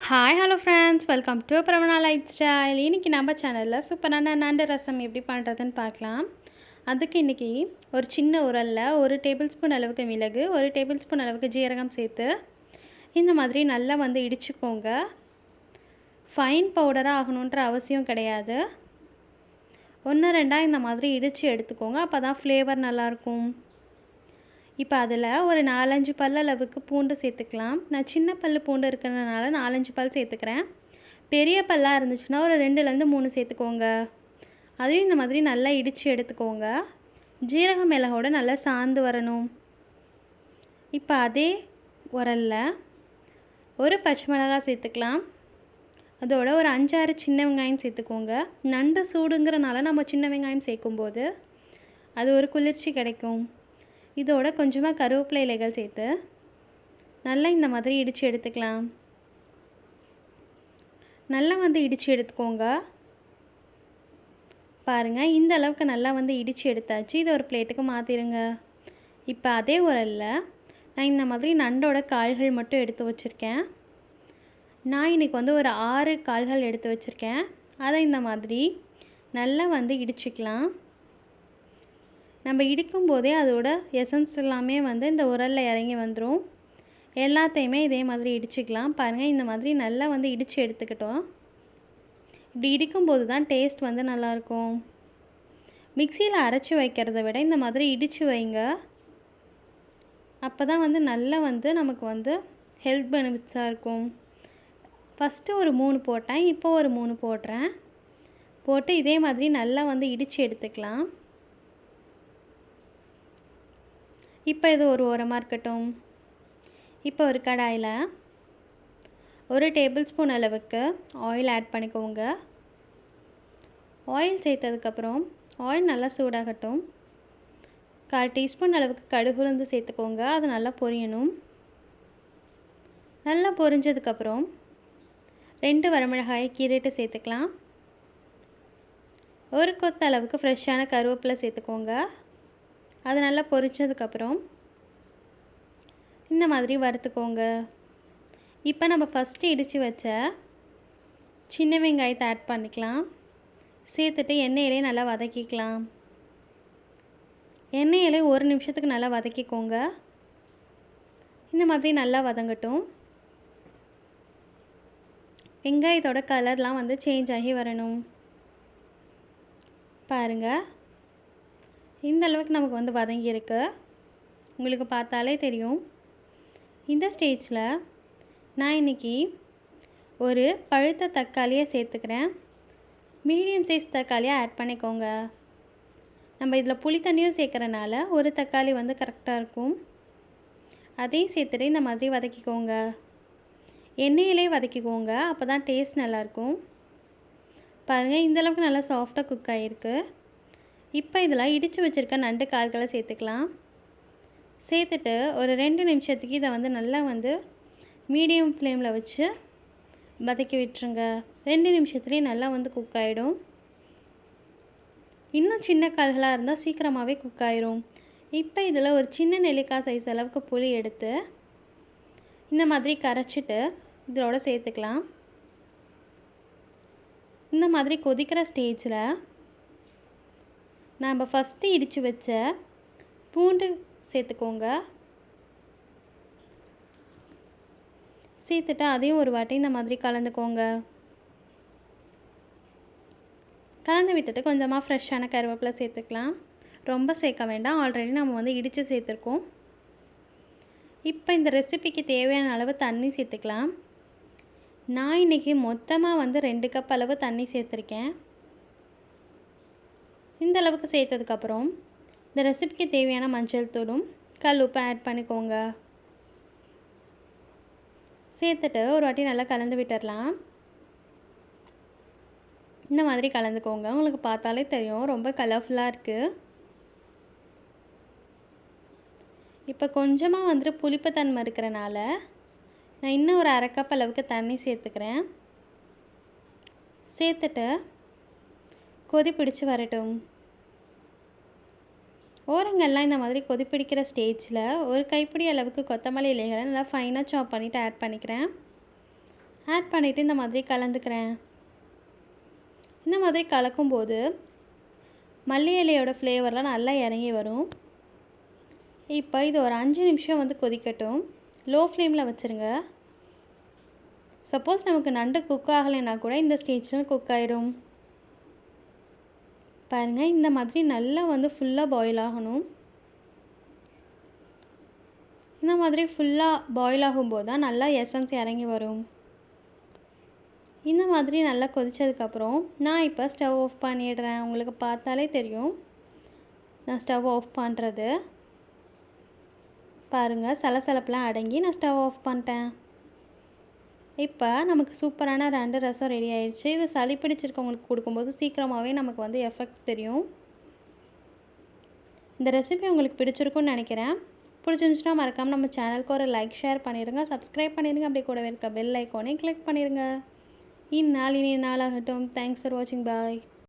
Hi hello friends welcome to Pravana lifestyle இன்றைக்கி நம்ம சேனலில் சூப்பரான நண்டு ரசம் எப்படி பண்ணுறதுன்னு பார்க்கலாம். அதுக்கு இன்றைக்கி ஒரு சின்ன உரலில் ஒரு டேபிள் ஸ்பூன் அளவுக்கு மிளகு ஒரு டேபிள் ஸ்பூன் அளவுக்கு ஜீரகம் சேர்த்து இந்த மாதிரி நல்லா வந்து இடிச்சுக்கோங்க. ஃபைன் பவுடராக ஆகணுன்ற அவசியம் கிடையாது. ஒன்று ரெண்டாக இந்த மாதிரி இடித்து எடுத்துக்கோங்க. அப்போ தான் ஃப்ளேவர் நல்லாயிருக்கும் இப்போ அதில் ஒரு நாலஞ்சு பல் அளவுக்கு பூண்டு சேர்த்துக்கலாம். நான் சின்ன பல் பூண்டு இருக்கிறதுனால நாலஞ்சு பல் சேர்த்துக்கிறேன். பெரிய பல்லாக இருந்துச்சுன்னா ஒரு ரெண்டுலேருந்து மூணு சேர்த்துக்கோங்க. அதையும் இந்த மாதிரி நல்லா இடித்து எடுத்துக்கோங்க. ஜீரக மிளகோட நல்லா சாந்து வரணும். இப்போ அதே உரலில் ஒரு பச்சை மிளகாய் சேர்த்துக்கலாம். அதோட ஒரு அஞ்சாறு சின்ன வெங்காயம் சேர்த்துக்கோங்க. நண்டு சூடுங்கிறனால நம்ம சின்ன வெங்காயம் சேர்க்கும்போது அது ஒரு குளிர்ச்சி கிடைக்கும். இதோட கொஞ்சமாக கருவேப்பிலை இலைகள் சேர்த்து நல்லா இந்த மாதிரி இடித்து எடுத்துக்கலாம். நல்லா வந்து இடித்து எடுத்துக்கோங்க. பாருங்கள் இந்த அளவுக்கு நல்லா வந்து இடித்து எடுத்தாச்சு. இதை ஒரு பிளேட்டுக்கு மாற்றிடுங்க இப்போ அதே உரலில் நான் இந்த மாதிரி நண்டோட கால்கள் மட்டும் எடுத்து வச்சுருக்கேன். நான் இன்றைக்கி வந்து ஒரு ஆறு கால்கள் எடுத்து வச்சுருக்கேன். அதை இந்த மாதிரி நல்லா வந்து இடிச்சுக்கலாம். நம்ம இடிக்கும் போதே அதோட எசன்ஸ் எல்லாமே வந்து இந்த உரலில் இறங்கி வந்துடும் எல்லாத்தையுமே இதே மாதிரி இடிச்சுக்கலாம். பாருங்கள் இந்த மாதிரி நல்லா வந்து இடித்து எடுத்துக்கிட்டோம். இப்படி இடிக்கும்போது தான் டேஸ்ட் வந்து நல்லாயிருக்கும். மிக்சியில் அரைச்சி வைக்கிறத விட இந்த மாதிரி இடித்து வைங்க. அப்போ தான் வந்து நல்லா வந்து நமக்கு வந்து ஹெல்த் பெனிஃபிட்ஸாக இருக்கும். ஃபஸ்ட்டு ஒரு மூணு போட்டேன் இப்போ ஒரு மூணு போடுறேன். போட்டு இதே மாதிரி நல்லா வந்து இடித்து எடுத்துக்கலாம். இப்போ இது ஒரு ஓரமாக இருக்கட்டும். இப்போ ஒரு கடாயில் ஒரு டேபிள் ஸ்பூன் அளவுக்கு ஆயில் ஆட் பண்ணிக்கோங்க. ஆயில் சேர்த்ததுக்கப்புறம் ஆயில் நல்லா சூடாகட்டும். கால் டீஸ்பூன் அளவுக்கு கடுகு உளுந்து சேர்த்துக்கோங்க அது நல்லா பொரியணும். நல்லா பொரிஞ்சதுக்கப்புறம் ரெண்டு வரமிளகாயை கீரைட்டு சேர்த்துக்கலாம். ஒரு கொத்த அளவுக்கு ஃப்ரெஷ்ஷான கருவேப்பிலை சேர்த்துக்கோங்க. அது நல்லா பொரிச்சதுக்கப்புறம் இந்த மாதிரி வறுத்துக்கோங்க. இப்போ நம்ம ஃபஸ்ட்டு இடித்து வச்ச சின்ன வெங்காயத்தை ஆட் பண்ணிக்கலாம். சேர்த்துட்டு எண்ணெயிலே நல்லா வதக்கிக்கலாம். எண்ணெயிலே ஒரு நிமிஷத்துக்கு நல்லா வதக்கிக்கோங்க. இந்த மாதிரி நல்லா வதங்கட்டும். வெங்காயத்தோட கலர்லாம் வந்து சேஞ்ச் ஆகி வரணும். பாருங்கள் இந்த அளவுக்கு நமக்கு வந்து வதங்கியிருக்கு உங்களுக்கு பார்த்தாலே தெரியும். இந்த ஸ்டேஜில் நான் இன்றைக்கி ஒரு பழுத்த தக்காளியை சேர்த்துக்கிறேன். மீடியம் சைஸ் தக்காளியாக ஆட் பண்ணிக்கோங்க. நம்ம இதில் புளி தண்ணியும் சேர்க்குறனால ஒரு தக்காளி வந்து கரெக்டாக இருக்கும். அதையும் சேர்த்துட்டு இந்த மாதிரி வதக்கிக்கோங்க. எண்ணெயிலே வதக்கிக்கோங்க அப்போ தான் டேஸ்ட் நல்லாயிருக்கும் பாருங்கள் இந்தளவுக்கு நல்லா சாஃப்டாக குக் ஆகிருக்கு இப்போ இதில் இடித்து வச்சுருக்க நண்டு கால்களை சேர்த்துக்கலாம். சேர்த்துட்டு ஒரு ரெண்டு நிமிஷத்துக்கு இதை வந்து நல்லா வந்து மீடியம் ஃப்ளேமில் வச்சு வதக்கி விட்டுருங்க. ரெண்டு நிமிஷத்துலேயே நல்லா வந்து குக் ஆகிடும் இன்னும் சின்ன கால்களாக இருந்தால் சீக்கிரமாகவே குக் ஆயிரும். இப்போ இதில் ஒரு சின்ன நெல்லிக்காய் சைஸ் அளவுக்கு புளி எடுத்து இந்த மாதிரி கரைச்சிட்டு இதோட சேர்த்துக்கலாம். இந்த மாதிரி கொதிக்கிற ஸ்டேஜில் நம்ம ஃபஸ்ட்டு இடித்து வச்ச பூண்டு சேர்த்துக்கோங்க. சேர்த்துட்டு அதையும் ஒரு வாட்டி இந்த மாதிரி கலந்துக்கோங்க. கலந்து விட்டுட்டு கொஞ்சமாக ஃப்ரெஷ்ஷான கருவேப்பிலை சேர்த்துக்கலாம். ரொம்ப சேர்க்க வேண்டாம். ஆல்ரெடி நம்ம வந்து இடித்து சேர்த்துருக்கோம். இப்போ இந்த ரெசிபிக்கு தேவையான அளவு தண்ணி சேர்த்துக்கலாம். நான் இன்றைக்கி மொத்தமாக வந்து ரெண்டு கப் அளவு தண்ணி சேர்த்துருக்கேன். இந்த அளவுக்கு சேர்த்ததுக்கப்புறம் இந்த ரெசிபிக்கு தேவையான மஞ்சள் தூளும் கல் உப்பு ஆட் பண்ணிக்கோங்க. சேர்த்துட்டு ஒரு வாட்டி நல்லா கலந்து விட்டுடலாம் இந்த மாதிரி கலந்துக்கோங்க. உங்களுக்கு பார்த்தாலே தெரியும். ரொம்ப கலர்ஃபுல்லாக இருக்குது இப்போ கொஞ்சமாக வந்துட்டு புளிப்புத்தன்மை இருக்கிறனால நான் இன்னும் ஒரு அரைக்கப் அளவுக்கு தண்ணி சேர்த்துக்கிறேன். சேர்த்துட்டு கொதி பிடிச்சி வரட்டும். ஓரங்கள்லாம் இந்த மாதிரி கொதிப்பிடிக்கிற ஸ்டேஜில் ஒரு கைப்பிடி அளவுக்கு கொத்தமல்லி இலைகளை நல்லா ஃபைனாக சாப் பண்ணிவிட்டு ஆட் பண்ணிக்கிறேன். ஆட் பண்ணிவிட்டு இந்த மாதிரி கலந்துக்கிறேன். இந்த மாதிரி கலக்கும்போது மல்லி இலையோட ஃப்ளேவர்லாம் நல்லா இறங்கி வரும். இப்போ இது ஒரு அஞ்சு நிமிஷம் வந்து கொதிக்கட்டும். லோ ஃப்ளேமில் வச்சுருங்க. சப்போஸ் நமக்கு நண்டு குக் ஆகலைன்னா கூட இந்த ஸ்டேஜில் குக் ஆகிடும் பாருங்கள் இந்த மாதிரி நல்லா வந்து ஃபுல்லாக பாயில் ஆகணும். இந்த மாதிரி ஃபுல்லாக பாயில் ஆகும்போது தான் நல்லா எசன்ஸ் இறங்கி வரும். இந்த மாதிரி நல்லா கொதித்ததுக்கப்புறம் நான் இப்போ ஸ்டவ் ஆஃப் பண்ணிடுறேன். உங்களுக்கு பார்த்தாலே தெரியும். நான் ஸ்டவ் ஆஃப் பண்ணுறது பாருங்கள் சலசலப்பெலாம் அடங்கி நான் ஸ்டவ் ஆஃப் பண்ணிட்டேன். இப்போ நமக்கு சூப்பரான ரெண்டு ரசம் ரெடி ஆயிடுச்சு இது சளி பிடிச்சிருக்கவங்களுக்கு கொடுக்கும்போது சீக்கிரமாகவே நமக்கு வந்து எஃபெக்ட் தெரியும். இந்த ரெசிபி உங்களுக்கு பிடிச்சிருக்குன்னு நினைக்கிறேன். பிடிச்சிருந்துச்சுன்னா மறக்காமல் நம்ம சேனலுக்கு ஒரு லைக் ஷேர் பண்ணிடுங்க சப்ஸ்கிரைப் பண்ணிடுங்க அப்படி கூடவே இருக்க பெல் ஐக்கோனே கிளிக் பண்ணிடுங்க இந்நாள் இனி நாளாகட்டும். தேங்க்ஸ் ஃபார் வாட்சிங் பாய்